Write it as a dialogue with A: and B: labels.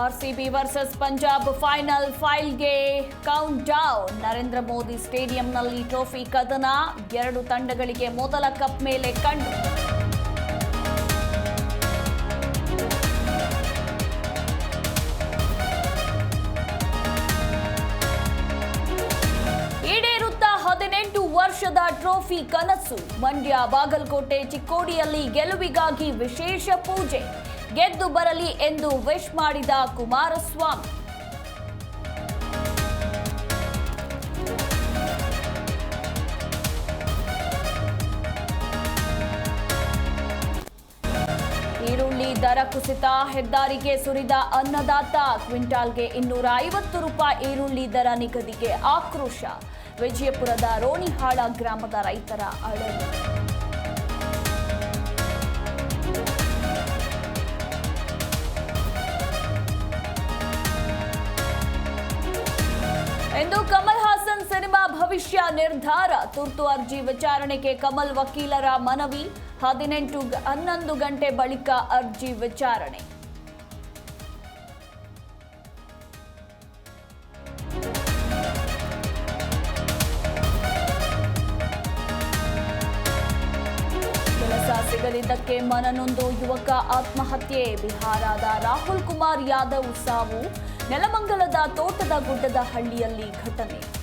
A: RCB versus Punjab final ಫೈಲ್ಗೆ countdown Narendra Modi ಸ್ಟೇಡಿಯಂನಲ್ಲಿ trophy ಕದನ. ಎರಡು ತಂಡಗಳಿಗೆ ಮೊದಲ ಕಪ್ ಮೇಲೆ ಕಂಡು. ಹದಿನೆಂಟು ವರ್ಷದ ಟ್ರೋಫಿ ಕನಸು. ಮಂಡ್ಯ ಬಾಗಲಕೋಟೆ ಚಿಕ್ಕೋಡಿಯಲ್ಲಿ ಗೆಲುವಿಗಾಗಿ ವಿಶೇಷ ಪೂಜೆ. ಗೆದ್ದು ಬರಲಿ ಎಂದು ವಿಶ್ ಮಾಡಿದ ಕುಮಾರಸ್ವಾಮಿ. ಈರುಳ್ಳಿ ದರ ಕುಸಿತ, ಹೆದ್ದಾರಿಗೆ ಸುರಿದ ಅನ್ನದಾತ, ಕ್ವಿಂಟಾಲ್ಗೆ ಇನ್ನೂರ ಐವತ್ತು ರೂಪಾಯಿ ಈರುಳ್ಳಿ ದರ ನಿಗದಿಗೆ ಆಕ್ರೋಶ. ವಿಜಯಪುರದ ರೋಣಿಹಾಳ ಗ್ರಾಮದ ರೈತರ ಅಳಲು. ಇಂದು ಕಮಲ್ ಹಾಸನ್ ಸಿನಿಮಾ ಭವಿಷ್ಯ ನಿರ್ಧಾರ. ತುರ್ತು ಅರ್ಜಿ ವಿಚಾರಣೆಗೆ ಕಮಲ್ ವಕೀಲರ ಮನವಿ. ಹದಿನೆಂಟು ಹನ್ನೊಂದು ಗಂಟೆ ಬಳಿಕ ಅರ್ಜಿ ವಿಚಾರಣೆ. ಕೆಲಸ ಸಿಗದಿದ್ದಕ್ಕೆ ಮನನೊಂದು ಯುವಕ ಆತ್ಮಹತ್ಯೆ. ಬಿಹಾರದ ರಾಹುಲ್ ಕುಮಾರ್ ಯಾದವ್ ಸಾವು ನೆಲಮಂಗಲದ ತೋಟದ ಗುಡ್ಡದ ಹಳ್ಳಿಯಲ್ಲಿ ಘಟನೆ.